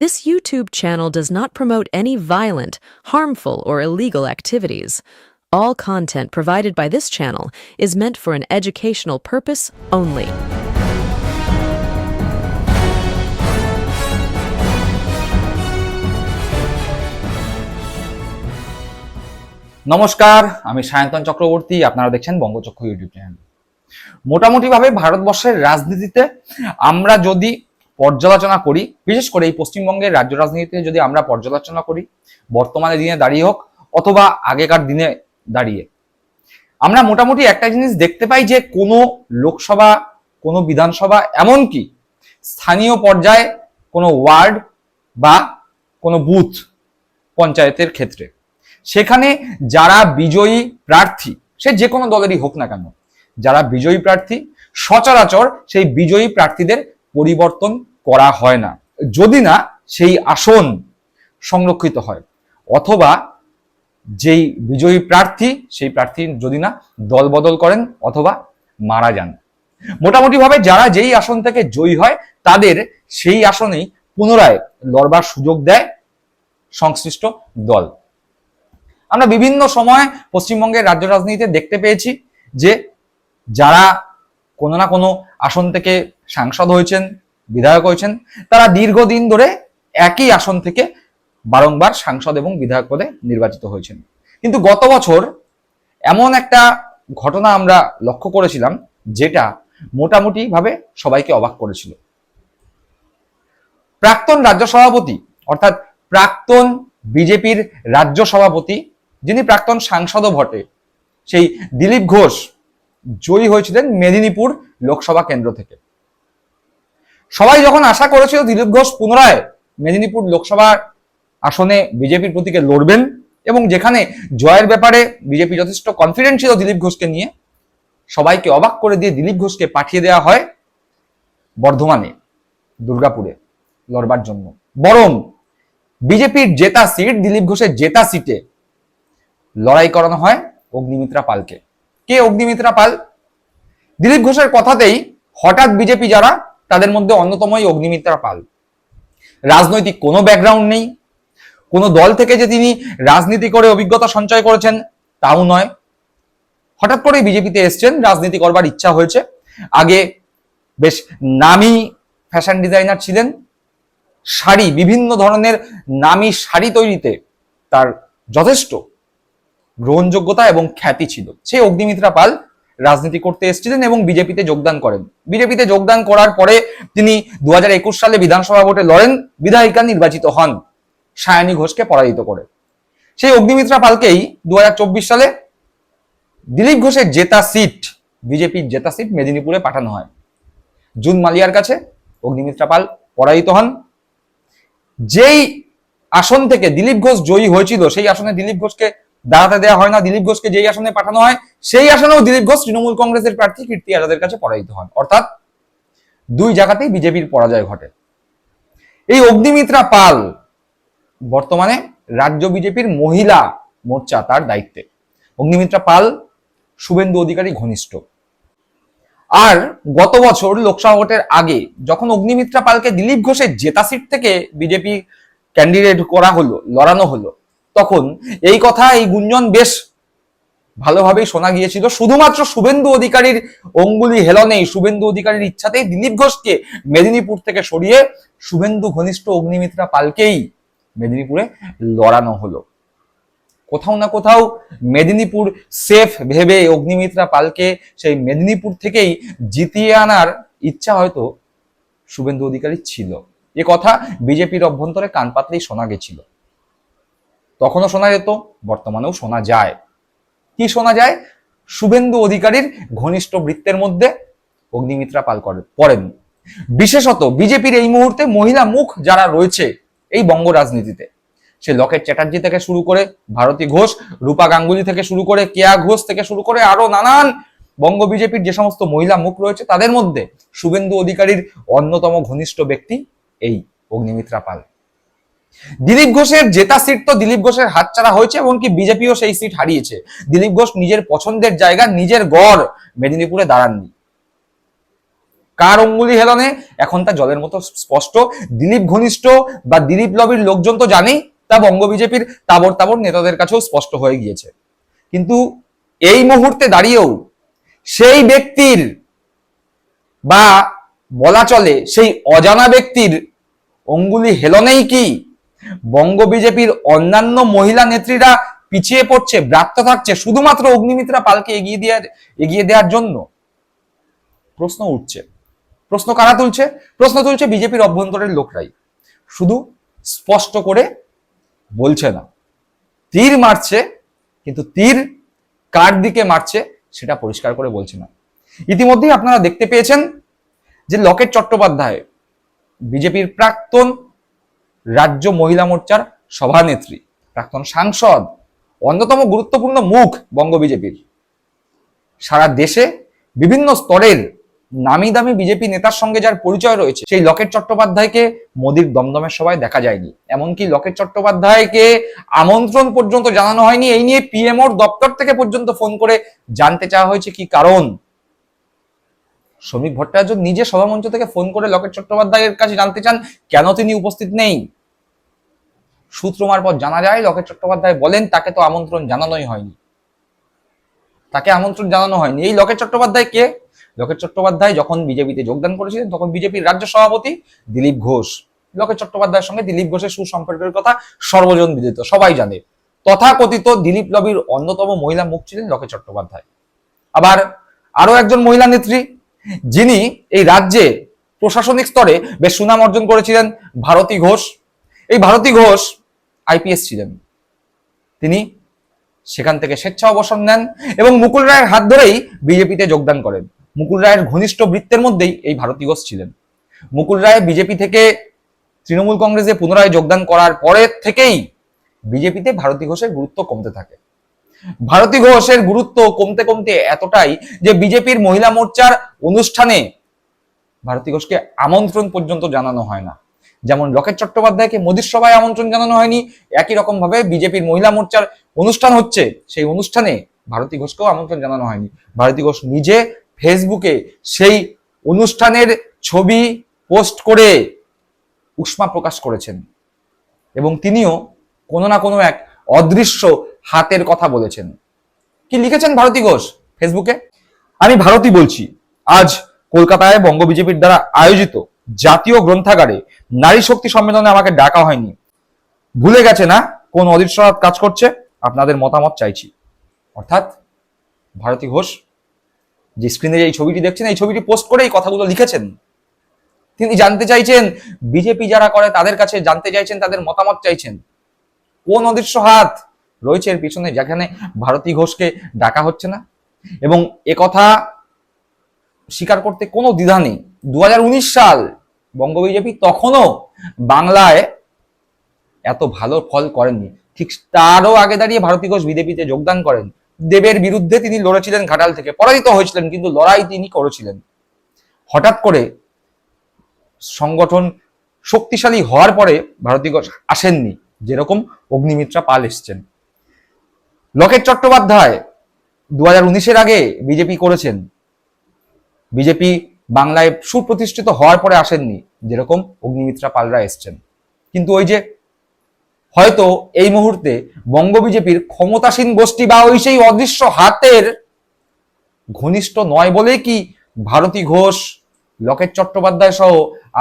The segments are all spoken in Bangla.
This YouTube channel does not promote any violent, harmful, or illegal activities. All content provided by this channel is meant for an educational purpose only. নমস্কার আমি সায়ন্তন চক্রবর্তী আপনারা দেখছেন বঙ্গচক্র ইউটিউব চ্যানেল মোটামুটিভাবে ভারতবর্ষের রাজনীতিতে আমরা যদি পর্যালোচনা করি, বিশেষ করে এই পশ্চিমবঙ্গের রাজ্য রাজনীতিতে যদি আমরা পর্যালোচনা করি, বর্তমানে দিনে দাঁড়িয়ে হোক অথবা আগেকার দিনে দাঁড়িয়ে। আমরা মোটামুটি একটা জিনিস দেখতে পাই যে কোনো লোকসভা, কোনো বিধানসভা, এমনকি স্থানীয় পর্যায়ে কোনো ওয়ার্ড বা কোনো বুথ পঞ্চায়েতের ক্ষেত্রে। সেখানে যারা বিজয়ী প্রার্থী, সে যে কোনো দলেরই হোক না কেন, যারা বিজয়ী প্রার্থী, সচরাচর সেই বিজয়ী প্রার্থীদের পরিবর্তন করা হয় না। যদি না, সেই আসন সংরক্ষিত হয়। অথবা যেই বিজয়ী প্রার্থী, সেই প্রার্থী যদি না দল বদল করেন অথবা মারা যান। মোটামুটিভাবে যারা যেই আসন থেকে জয়ী হয়, তাদের সেই আসনেই পুনরায় লড়বার সুযোগ দেয় সংশ্লিষ্ট দল। আমরা বিভিন্ন সময় পশ্চিমবঙ্গের রাজ্য রাজনীতিতে দেখতে পেয়েছি যে যারা কোনো না কোনো আসন থেকে সাংসদ হয়েছেন বিধায়ক হয়েছেন, তারা দীর্ঘদিন ধরে একই আসন থেকে বারংবার সাংসদ এবং বিধায়ক পদে নির্বাচিত হয়েছেন। কিন্তু গত বছর এমন একটা ঘটনা আমরা লক্ষ্য করেছিলাম, যেটা মোটামুটি ভাবে সবাইকে অবাক করেছিল। প্রাক্তন রাজ্য সভাপতি, অর্থাৎ প্রাক্তন বিজেপির রাজ্য সভাপতি, যিনি প্রাক্তন সাংসদও বটে, সেই দিলীপ ঘোষ জয়ী হয়েছিলেন মেদিনীপুর লোকসভা কেন্দ্র থেকে। সবাই যখন আশা করেছিল দিলীপ ঘোষ পুনরায় মেদিনীপুর লোকসভা আসনে বিজেপির প্রতীকে লড়বেন এবং যেখানে জয়ের ব্যাপারে বিজেপি যথেষ্ট কনফিডেন্ট ছিল দিলীপ ঘোষকে নিয়ে, সবাইকে অবাক করে দিয়ে দিলীপ ঘোষকে পাঠিয়ে দেওয়া হয় বর্ধমানে, দুর্গাপুরে লড়বার জন্য। বরং বিজেপির জেতা সিট, দিলীপ ঘোষের জেতা সিটে লড়াই করানো হয় অগ্নিমিত্রা পালকে। কে অগ্নিমিত্রা পাল? দিলীপ ঘোষের কথাতেই হঠাৎ বিজেপি যারা তাদের মধ্যে অন্যতমই অগ্নিমিত্রা পাল। রাজনৈতিক কোনো ব্যাকগ্রাউন্ড নেই। কোনো দল থেকে যে তিনি রাজনীতি করে অভিজ্ঞতা সঞ্চয় করেছেন, তাও নয়। হঠাৎ করে বিজেপিতে এসছেন, রাজনীতি করবার ইচ্ছা হয়েছে। আগে বেশ নামি ফ্যাশন ডিজাইনার ছিলেন। শাড়ি, বিভিন্ন ধরনের নামি শাড়ি তৈরিতে তার যথেষ্ট গ্রহণযোগ্যতা এবং খ্যাতি ছিল। সেই অগ্নিমিত্রা পাল রাজনীতি করতে এসেছিলেন এবং বিজেপিতে যোগদান করেন। বিজেপিতে যোগদান করার পরে তিনি দুহাজার একুশ সালে বিধানসভা ভোটে লড়েন, বিধায়িকা নির্বাচিত হন, সায়নী ঘোষকে পরাজিত করে। সেই অগ্নিমিত্রা পালকেই দুই হাজার চব্বিশ সালে দিলীপ ঘোষের জেতা সিট, বিজেপির জেতা সিট মেদিনীপুরে পাঠানো হয়। জুন মালিয়ার কাছে অগ্নিমিত্রা পাল পরাজিত হন। যেই আসন থেকে দিলীপ ঘোষ জয়ী হয়েছিল, সেই আসনে দিলীপ ঘোষকে দাঁড়াতে দেওয়া হয় না। দিলীপ ঘোষকে যেই আসনে পাঠানো হয়, সেই আসনেও দিলীপ ঘোষ তৃণমূল কংগ্রেসের প্রার্থী কীর্তি আজাদের কাছে পরাজিত হন। অর্থাৎ দুই জায়গাতেই বিজেপির পরাজয় ঘটে। এই অগ্নিমিত্রা পাল বর্তমানে রাজ্য বিজেপির মহিলা মোর্চা তার দায়িত্বে। অগ্নিমিত্রা পাল শুভেন্দু অধিকারী ঘনিষ্ঠ। আর গত বছর লোকসভা ভোটের আগে যখন অগ্নিমিত্রা পালকে দিলীপ ঘোষের জেতা সিট থেকে বিজেপি ক্যান্ডিডেট করা হলো, লড়ানো হলো তখন এই কথা, এই গুঞ্জন বেশ ভালোভাবেই শোনা গিয়েছিল। শুধুমাত্র শুভেন্দু অধিকারীর অঙ্গুলি হেলনেই শুভেন্দু অধিকারীর ইচ্ছাতেই দিলীপ ঘোষকে মেদিনীপুর থেকে সরিয়ে শুভেন্দু ঘনিষ্ঠ অগ্নিমিত্রা পালকেই মেদিনীপুরে লড়ানো হলো। কোথাও না কোথাও মেদিনীপুর সেফ ভেবে অগ্নিমিত্রা পালকে সেই মেদিনীপুর থেকেই জিতিয়ে আনার ইচ্ছা হয়তো শুভেন্দু অধিকারী ছিল। এ কথা বিজেপির অভ্যন্তরে কান পাতলেই শোনা গেছিল। তখনও শোনা যেত, বর্তমানেও শোনা যায়। কি শোনা যায়? শুভেন্দু অধিকারীর ঘনিষ্ঠ বৃত্তের মধ্যে অগ্নিমিত্রা পাল পড়েন। বিশেষত বিজেপির এই মুহূর্তে মহিলা মুখ যারা রয়েছে এই বঙ্গ রাজনীতিতে, সে লকেট চ্যাটার্জি থেকে শুরু করে ভারতী ঘোষ, রূপা গাঙ্গুলি থেকে শুরু করে কেয়া ঘোষ থেকে শুরু করে আরও নানান বঙ্গ বিজেপির যে সমস্ত মহিলা মুখ রয়েছে, তাদের মধ্যে শুভেন্দু অধিকারীর অন্যতম ঘনিষ্ঠ ব্যক্তি এই অগ্নিমিত্রা পাল। দিলীপ ঘোষের জেতা সিট তো দিলীপ ঘোষের হাতছাড়া হয়েছে এমনকি বিজেপিও সেই সিট হারিয়েছে। দিলীপ ঘোষ নিজের পছন্দের জায়গা, নিজের গড় মেদিনীপুরে দাঁড়াননি। কার অঙ্গুলি হেলনে? এখন তা জলের মতো স্পষ্ট। দিলীপ ঘনিষ্ঠ বা দিলীপ লবির লোকজন তো জানেই, তা বঙ্গ বিজেপির তাবর তাবর নেতাদের কাছেও স্পষ্ট হয়ে গিয়েছে। কিন্তু এই মুহূর্তে দাঁড়িয়েও সেই ব্যক্তির বা বলা চলে সেই অজানা ব্যক্তির অঙ্গুলি হেলনেই কি? বঙ্গ বিজেপির অন্যান্য মহিলা নেত্রীরা পিছিয়ে পড়ছে, ব্রাত্য থাকছে, শুধুমাত্র অগ্নিমিত্রা পালকে এগিয়ে দেওয়ার এগিয়ে দেওয়ার জন্য? প্রশ্ন উঠছে। প্রশ্ন কারা তুলছে? প্রশ্ন তুলছে বিজেপির অভ্যন্তরের লোকরাই। শুধু স্পষ্ট করে বলছে না। তীর মারছে, কিন্তু তীর কার দিকে মারছে সেটা পরিষ্কার করে বলছে না। ইতিমধ্যেই আপনারা দেখতে পেয়েছেন যে লকেট চট্টোপাধ্যায় বিজেপির প্রাক্তন রাজ্য মহিলা মোর্চার সভানেত্রী, প্রাক্তন সাংসদ, অন্যতম গুরুত্বপূর্ণ মুখ বঙ্গ বিজেপির। সারা দেশে বিভিন্ন স্তরের নামি দামি বিজেপি নেতার সঙ্গে যার পরিচয় রয়েছে, সেই লকেট চট্টোপাধ্যায়কে মোদির দমদমের সভায় দেখা যায়নি। এমনকি লকেট চট্টোপাধ্যায়কে আমন্ত্রণ পর্যন্ত জানানো হয়নি। এই নিয়ে পিএমওর দপ্তর থেকে পর্যন্ত ফোন করে জানতে চাওয়া হয়েছে কি কারণ। শ্রমিক ভট্টাচার্য নিজে সভামঞ্চ থেকে ফোন করে লকেট চট্টোপাধ্যায়ের কাছে জানতে চান, কেন তিনি উপস্থিত নেই? সূত্র মারফত জানা যায়, লকেট চট্টোপাধ্যায় বলেন, তাকে তো আমন্ত্রণ জানানোই হয়নি। তাকে আমন্ত্রণ জানানো হয়নি। এই লকেট চট্টোপাধ্যায় কে? লকেট চট্টোপাধ্যায় যখন বিজেপিতে যোগদান করেছিলেন, তখন বিজেপির রাজ্য সভাপতি দিলীপ ঘোষ। লকেট চট্টোপাধ্যায়ের সঙ্গে দিলীপ ঘোষের সুসম্পর্কের কথা সর্বজন বিদিত, সবাই জানে। তথাকথিত দিলীপ লবির অন্যতম মহিলা মুখ ছিলেন লকেট চট্টোপাধ্যায়। আবার আরও একজন মহিলা নেত্রী যিনি এই রাজ্যে প্রশাসনিক স্তরে বেশ সুনাম অর্জন করেছিলেন, ভারতী ঘোষ। এই ভারতী ঘোষ আইপিএস ছিলেন। তিনি সেখান থেকে স্বেচ্ছা অবসর নেন এবং মুকুল রায়ের হাত ধরেই বিজেপিতে যোগদান করেন। মুকুল রায়ের ঘনিষ্ঠ বৃত্তের মধ্যেই এই ভারতী ঘোষ ছিলেন। মুকুল রায় বিজেপি থেকে তৃণমূল কংগ্রেসে পুনরায় যোগদান করার পরের থেকেই বিজেপিতে ভারতী ঘোষের গুরুত্ব কমতে থাকে। ভারতী ঘোষের গুরুত্ব কমতে কমতে এতটাই যে বিজেপির মহিলা মোর্চার অনুষ্ঠানে ভারতী ঘোষকে আমন্ত্রণ পর্যন্ত জানানো হয় না। যেমন লকেট চট্টোপাধ্যায়কে মোদীর সভায় আমন্ত্রণ জানানো হয়নি, একই রকম ভাবে বিজেপির মহিলা মোর্চার অনুষ্ঠান হচ্ছে, সেই অনুষ্ঠানে ভারতী ঘোষকেও আমন্ত্রণ জানানো হয়নি। ভারতী ঘোষ নিজে ফেসবুকে সেই অনুষ্ঠানের ছবি পোস্ট করে উষ্মা প্রকাশ করেছেন এবং তিনিও কোনো না কোনো এক অদৃশ্য হাতের কথা বলেছেন। কি লিখেছেন ভারতী ঘোষ ফেসবুকে? আমি ভারতী বলছি। আজ কলকাতায় বঙ্গ বিজেপির দ্বারা আয়োজিত জাতীয় গ্রন্থাগারে নারী শক্তি সম্মেলনে আমাকে ডাকা হয়নি। ভুলে গেছে না কোন অদৃশ্য কাজ করছে? আপনাদের মতামত চাইছি। অর্থাৎ ভারতী ঘোষ, যে স্ক্রিনে যে এই ছবিটি দেখছেন, এই ছবিটি পোস্ট করে এই কথাগুলো লিখেছেন। তিনি জানতে চাইছেন, বিজেপি যারা করে তাদের কাছে জানতে চাইছেন, তাদের মতামত চাইছেন। কোন অদৃশ্য হাত রয়েছে এর পিছনে, যেখানে ভারতী ঘোষকে ডাকা হচ্ছে না। এবং একথা স্বীকার করতে কোনো দ্বিধা নেই। দু হাজার উনিশ সাল বঙ্গ বিজেপি তখনও বাংলায় এত ভালো ফল করেননি। ঠিক তারও আগে দাঁড়িয়ে ভারতী ঘোষ বিজেপিতে যোগদান করেন। দেবের বিরুদ্ধে তিনি লড়েছিলেন ঘাটাল থেকে। পরাজিত হয়েছিলেন, কিন্তু লড়াই তিনি করেছিলেন। হঠাৎ করে সংগঠন শক্তিশালী হওয়ার পরে ভারতী ঘোষ আসেননি। যেরকম অগ্নিমিত্রা পাল এসছেন। লকেট চট্টোপাধ্যায় দু হাজার উনিশের আগে বিজেপি করেছেন। বিজেপি বাংলায় সুপ্রতিষ্ঠিত হওয়ার পরে আসেননি, যেরকম অগ্নিমিত্রা পালরা এসছেন। কিন্তু ওই যে হয়তো এই মুহূর্তে বঙ্গ বিজেপির ক্ষমতাসীন গোষ্ঠী বা ওই সেই অদৃশ্য হাতের ঘনিষ্ঠ নয় বলেই কি ভারতী ঘোষ, লকেট চট্টোপাধ্যায় সহ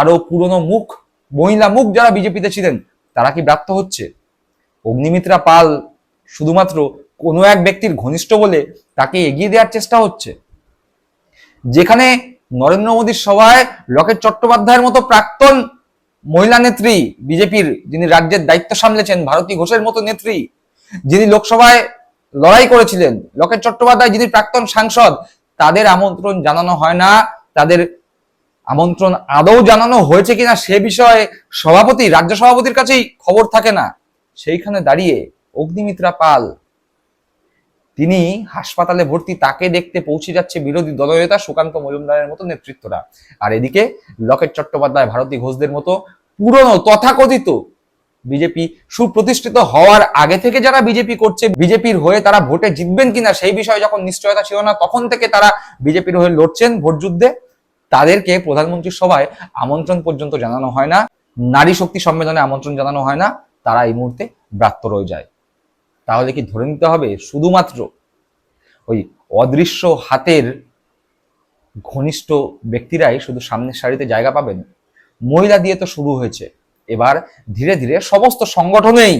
আরও পুরনো মুখ, মহিলা মুখ যারা বিজেপিতে ছিলেন, তারা কি ব্রাত্য হচ্ছে? অগ্নিমিত্রা পাল শুধুমাত্র কোনো এক ব্যক্তির ঘনিষ্ঠ বলে তাকে এগিয়ে দেওয়ার চেষ্টা হচ্ছে। যেখানে নরেন্দ্র মোদীর সভায় লকেট চট্টোপাধ্যায়ের মতো প্রাক্তন মহিলা নেত্রী বিজেপির যিনি রাজ্যের দায়িত্ব সামলেছেন, ভারতী ঘোষের মতো নেত্রী যিনি লোকসভায় লড়াই করেছিলেন, লকেট চট্টোপাধ্যায় যিনি প্রাক্তন সাংসদ, তাদের আমন্ত্রণ জানানো হয় না, তাদের আমন্ত্রণ আদৌ জানানো হয়েছে কিনা সে বিষয়ে সভাপতি, রাজ্য সভাপতির কাছেই খবর থাকে না। সেইখানে দাঁড়িয়ে অগ্নিমিত্রা পাল। তিনি হাসপাতালে ভর্তি, তাকে দেখতে পৌঁছে যাচ্ছে বিরোধী দলনেতা সুকান্ত মজুমদারের মতো নেতৃত্বরা। আর এদিকে লকেট চট্টোপাধ্যায়, ভারতী ঘোষদের মতো পুরনো তথাকথিত বিজেপি সুপ্রতিষ্ঠিত হওয়ার আগে থেকে যারা বিজেপি করছে, বিজেপির হয়ে তারা ভোটে জিতবেন কিনা সেই বিষয়ে যখন নিশ্চয়তা ছিল না, তখন থেকে তারা বিজেপির হয়ে লড়ছেন ভোট যুদ্ধে। তাদেরকে প্রধানমন্ত্রীর সভায় আমন্ত্রণ পর্যন্ত জানানো হয় না, নারী শক্তি সম্মেলনে আমন্ত্রণ জানানো হয় না, তারা এই মুহূর্তে ব্রাত্য রয়ে যায়। তাহলে কি ধরে নিতে হবে? শুধুমাত্র ওই অদৃশ্য হাতের ঘনিষ্ঠ ব্যক্তিরাই শুধু সামনের সারিতে জায়গা পাবেন? মহিলা দিয়ে তো শুরু হয়েছে। এবার ধীরে ধীরে সমস্ত সংগঠনেই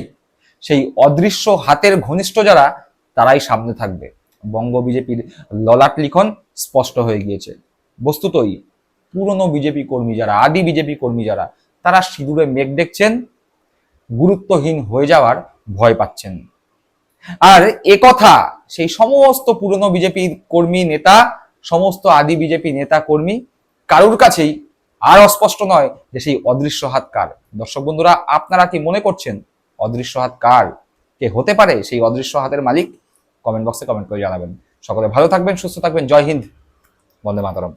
সেই অদৃশ্য হাতের ঘনিষ্ঠ যারা, তারাই সামনে থাকবে। বঙ্গ বিজেপির ললাট লিখন স্পষ্ট হয়ে গিয়েছে। বস্তুতই পুরনো বিজেপি কর্মী যারা, আদি বিজেপি কর্মী যারা, তারা সিঁদুরে মেঘ দেখছেন, গুরুত্বহীন হয়ে যাওয়ার ভয় পাচ্ছেন। আর একথা সেই সমস্ত পুরনো বিজেপি কর্মী নেতা, সমস্ত আদি বিজেপি নেতা কর্মী, কারুর কাছেই আর অস্পষ্ট নয় যে সেই অদৃশ্য হাত কার। দর্শক বন্ধুরা, আপনারা কি মনে করছেন অদৃশ্য হাত কার? কে হতে পারে সেই অদৃশ্য হাতের মালিক? কমেন্ট বক্সে কমেন্ট করে জানাবেন। সকলে ভালো থাকবেন, সুস্থ থাকবেন। জয় হিন্দ। বন্দে মাতরম।